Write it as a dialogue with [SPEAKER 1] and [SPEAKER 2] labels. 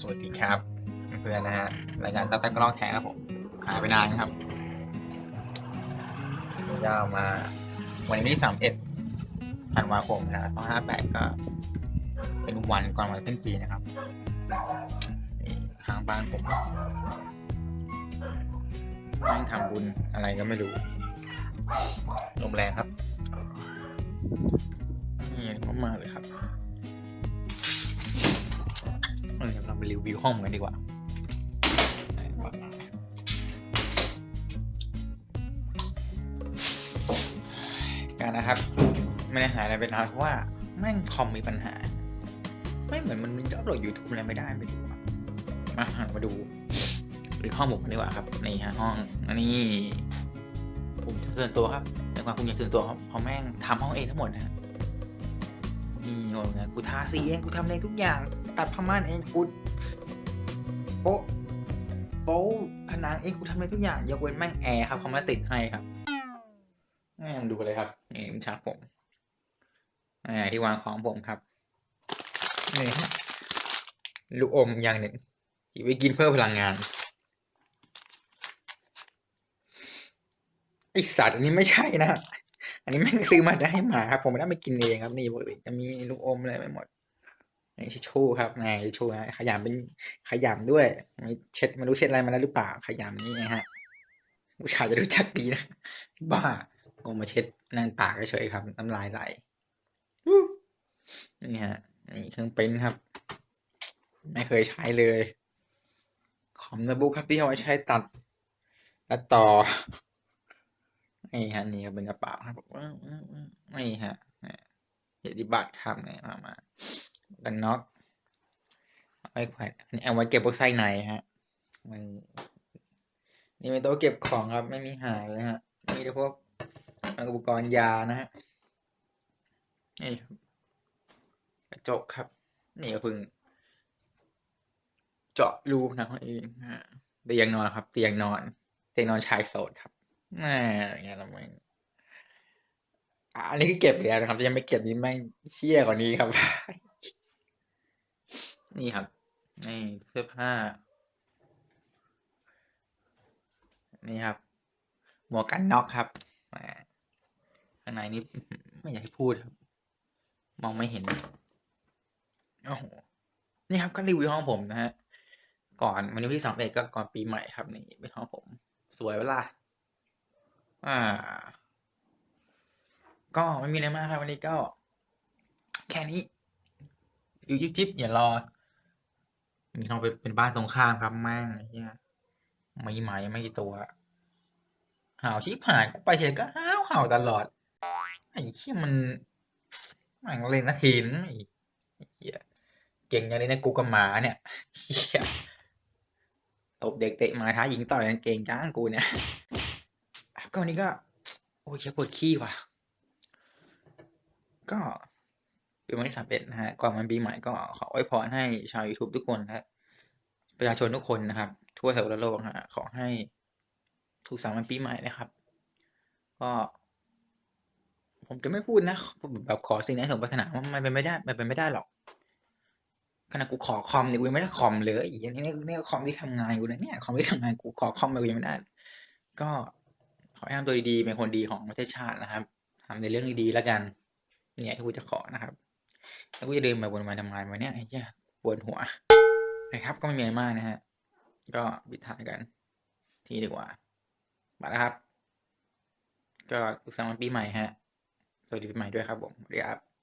[SPEAKER 1] สวัสดีครับ เพื่อนๆนะฮะรายการตับตักกระลอกแท้ครับผมหายไปนานครับนี่ก็มา วันนี้ที่สามเอ็ดธันวาคมนะสองห้าแปดก็ เป็นวันก่อนวันสิ้นปีนะครับข้างบ้านผมนั่งทำบุญอะไรก็ไม่รู้ลมแรงครับนี่ก็มาเลยครับ เออเดี๋ยวเราไปรีวิวห้องกันดีกว่า การนะครับ ไม่ได้หายอะไรไปนานเพราะว่า แม่งคอมมีปัญหา ไม่เหมือนมันดาวน์โหลดยูทูบอะไรไม่ได้ไปดูมาหันมาดูหรือห้องผมกันดีกว่าครับนี่ฮะห้องอันนี้ผมจะส่วนตัวครับในความคุณอยากส่วนตัวครับเพราะแม่งทำห้องเองทั้งหมดนะฮะนี่โอ้ยกูทาสีเองกูทำเองทุกอย่าง ตัดผ้าม่านเองกูโป๊ะโป๊ะผนังเองกูทำเองทุกอย่างยกเว้นแม่งแอร์ครับเขามาติดให้ครับแม่งดูเลยครับนี่เป็นฉากผมอ่าที่วางของผมครับนี่ฮะลูกอมอย่างหนึ่งที่ไว้กินเพิ่มพลังงานไอสัตว์อันนี้ไม่ใช่นะ อันนี้แม่งซื้อมาจะให้หมาครับ ผมไม่ได้ไปกินเองครับ นี่ปกติจะมีลูกอมอะไรไปหมด ทิชชู่ครับนายทิชชู่ฮะขยำเป็นขยำด้วยมีเช็ดไม่รู้เช็ดอะไรมาแล้วหรือเปล่าขยำนี่นะฮะผู้ชายจะรู้จักดีนะบ้าเอมาเช็ดนั่นปากเฉยครับน้ำลายไหลนี่ฮะนี่เครื่องปริ้นครับ ไม่เคยใช้เลยคอมโนบุ๊กครับที่เอาไว้ใช้ตัด และต่อนี่ฮะนี่ก็เป็นกระเป๋าครับนี่ฮะเกียรติบัตครับเนี่ยมามา กันน็อกเอาไว้แขวนอันนี้เอาไว้เก็บพวกไส้ในฮะมันนี่เป็นโต๊ะเก็บของครับ ไม่มีหายเลยฮะ มีแต่พวกอุปกรณ์ยานะฮะนี่กระจกครับ นี่ก็เพิ่ง เจาะรูหนังเองฮะเตียงนอนครับ เตียงนอนเตียงนอนชายโสดครับน่าอย่างเงี้ยละมึงอันนี้คือเก็บแล้วนะครับยังไม่เก็บนี่แม่เชี่ยกว่านี้ครับ นี่ครับนี่เสื้อผ้า นี่ครับ หมวกกันน็อกครับข้างในนี้ไม่อยากให้พูดครับ มองไม่เห็นโอ้โหนี่ครับก็รีวิวห้องผมนะฮะก่อนวันที่สามเอ็ดก็ก่อนปีใหม่ครับนี่เป็นห้องผม สวยเวล่ะอ่า ก็ไม่มีอะไรมากครับวันนี้ก็ แค่นี้อยู่ยิบจิบอย่ารอ มีห้องเป็นเป็นบ้านตรงข้ามครับแม่งไอ้เฮียไม่หมายไม่กี่ตัวเห่าชิบหายกูไปเห็นก็ห้าวห่าตลอดไอ้เฮียมันม่งเล่นนาทีนึงไอ้เฮียเก่งอย่างนี้นะกูกับหมาเนี่ยเฮียตบเด็กเตะหมาท้าหญิงต่อยกันเก่งจ้างกูเนี่ยก็วันนี้ก็ โอ้ยเชี่ยปวดขี้ว่ะ ก็ ป็นวันที่สามเอ็ดนะฮะก่อนวันปีใหม่ก็ขออวยพรให้ชาว YouTube ทุกคนนะฮะประชาชนทุกคนนะครับ ทั่วสารโลกฮะขอให้ถูกสามวันปีใหม่นะครับ ก็ ผมจะไม่พูดนะแบบขอสิ่งไหนสมปรารถนามันเป็นไม่ได้มันเป็นไม่ได้หรอกขณะกูขอคอมเนี่ยกูยังไม่ได้คอมเลยอีกนี่นี่นี่คอมที่ทำงานกูนะเนี่ยคอมที่ทำงานกูขอคอมมากูยังไม่ได้ ก็ขอให้ทำตัวดีๆเป็นคนดีของประเทศชาตินะครับทำในเรื่องดีๆแล้วกัน เนี่ยที่กูจะขอนะครับ แล้วกูจะเดินมาบนมาทำงานวันนี้ไอ้เจ้าปวดหัวนะครับก็ไม่มีอะไรมากนะฮะ ก็บิดท้ายกัน ที่ดีกว่ามาแล้วครับ ก็สุขสันต์วันปีใหม่ฮะ สวัสดีปีใหม่ด้วยครับผมสวัสดีครับ